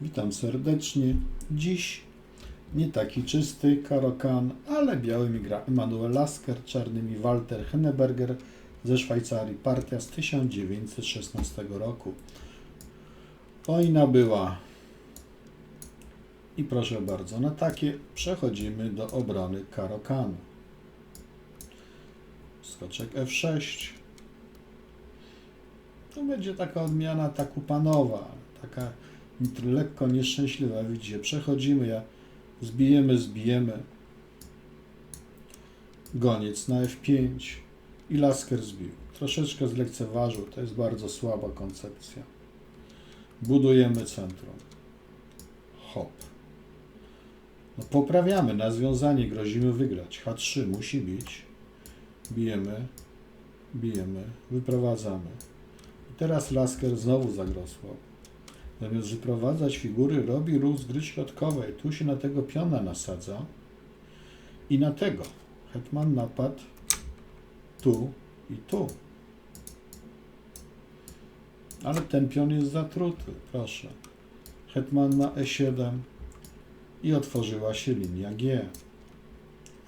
Witam serdecznie. Dziś nie taki czysty Karokan, ale białymi gra Emanuel Lasker, czarnymi Walter Henneberger ze Szwajcarii. Partia z 1916 roku. Wojna była. I proszę bardzo, na takie przechodzimy do obrony Karokanu. Skoczek F6. To będzie taka odmiana takupanowa, taka lekko nieszczęśliwa. Widzicie, przechodzimy, ja zbijemy, zbijemy. Goniec na F5 i Lasker zbił. Troszeczkę zlekceważył, to jest bardzo słaba koncepcja. Budujemy centrum. Hop. No poprawiamy na związanie, grozimy wygrać. H3 musi bić. Bijemy, bijemy, wyprowadzamy. I teraz Lasker znowu zagrosłał. Zamiast wyprowadzać figury, robi ruch z gry środkowej. Tu się na tego piona nasadza. I na tego. Hetman napadł tu i tu. Ale ten pion jest zatruty. Proszę. Hetman na E7 i otworzyła się linia G.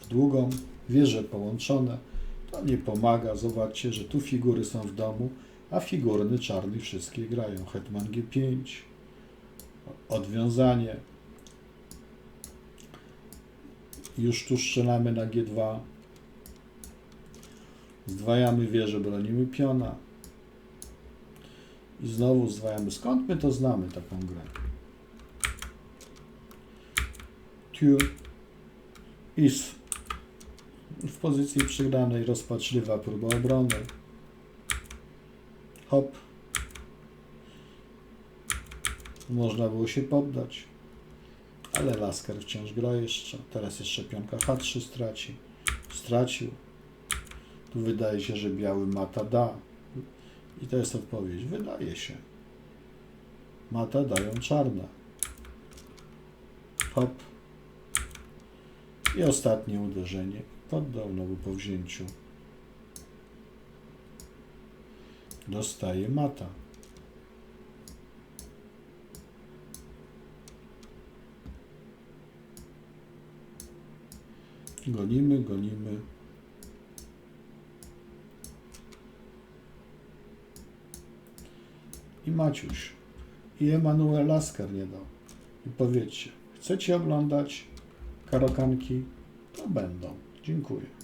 W długą, wieże połączone. To nie pomaga. Zobaczcie, że tu figury są w domu, a figurny czarny wszystkie grają. Hetman G5. Odwiązanie. Już tu strzelamy na G2. Zdwajamy wieżę, bronimy piona. I znowu zdwajamy. Skąd my to znamy, taką grę? Tu is w pozycji przegranej rozpaczliwa próba obrony. Hop. Można było się poddać. Ale Lasker wciąż gra jeszcze. Teraz jeszcze pionka H3 straci. Stracił. Tu wydaje się, że biały mata da. I to jest odpowiedź. Wydaje się. Mata dają czarne. Hop. I ostatnie uderzenie. Poddał znowu po wzięciu. Dostaje mata. Gonimy, gonimy. I Maciuś. I Emanuel Lasker nie dał. I powiedzcie, chcecie oglądać karokanki? To będą. Dziękuję.